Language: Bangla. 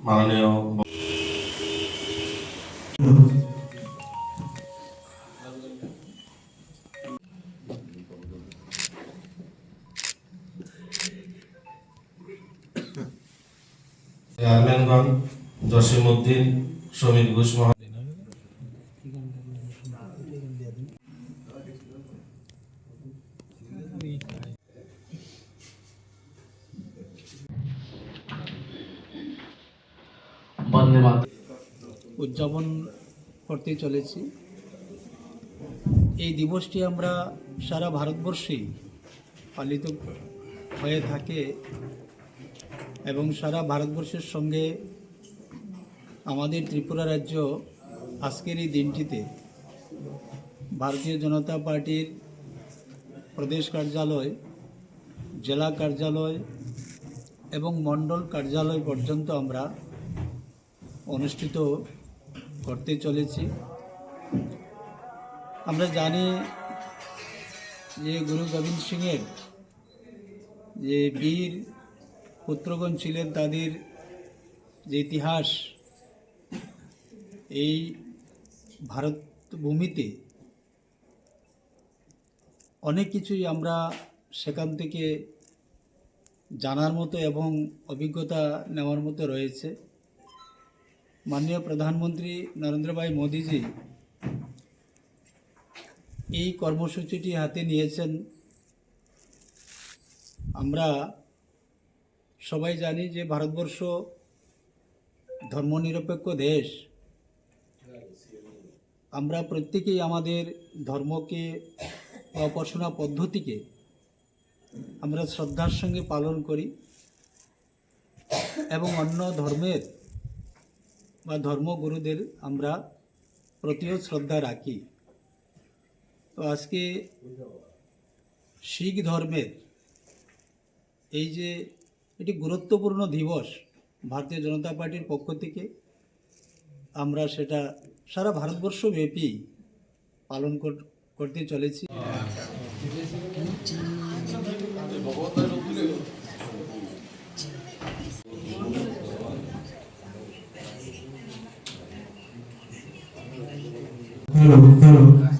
মাননীয় চেয়ারম্যানগণ জসিম উদ্দিন সমীর ঘোষ উদযাপন করতে চলেছি। এই দিবসটি আমরা সারা ভারতবর্ষেই পালিত হয়ে থাকে এবং সারা ভারতবর্ষের সঙ্গে আমাদের ত্রিপুরা রাজ্য আজকের এই দিনটিতে ভারতীয় জনতা পার্টির প্রদেশ কার্যালয়, জেলা কার্যালয় এবং মণ্ডল কার্যালয় পর্যন্ত আমরা অনুষ্ঠিত করতে চলেছি। আমরা জানি যে গুরু গোবিন্দ সিংয়ের যে বীর পুত্রগণ ছিলেন, তাদের যে ইতিহাস, এই ভারত ভূমিতে অনেক কিছুই আমরা সেখান থেকে জানার মতো এবং অভিজ্ঞতা নেওয়ার মতো রয়েছে। মাননীয় প্রধানমন্ত্রী নরেন্দ্রভাই মোদীজি এই কর্মসূচিটি হাতে নিয়েছেন। আমরা সবাই জানি যে ভারতবর্ষ ধর্মনিরপেক্ষ দেশ। আমরা প্রত্যেকেই আমাদের ধর্মকে বা উপাসনা পদ্ধতিকে আমরা শ্রদ্ধার সঙ্গে পালন করি এবং অন্য ধর্মের বা ধর্মগুরুদের আমরা প্রতিও শ্রদ্ধা রাখি। তো আজকে শিখ ধর্মের এই যে এটি গুরুত্বপূর্ণ দিবস ভারতীয় জনতা পার্টির পক্ষ থেকে, আমরা সেটা সারা ভারতবর্ষ ব্যাপী পালন কর- করতে চলেছি। Hello, hello.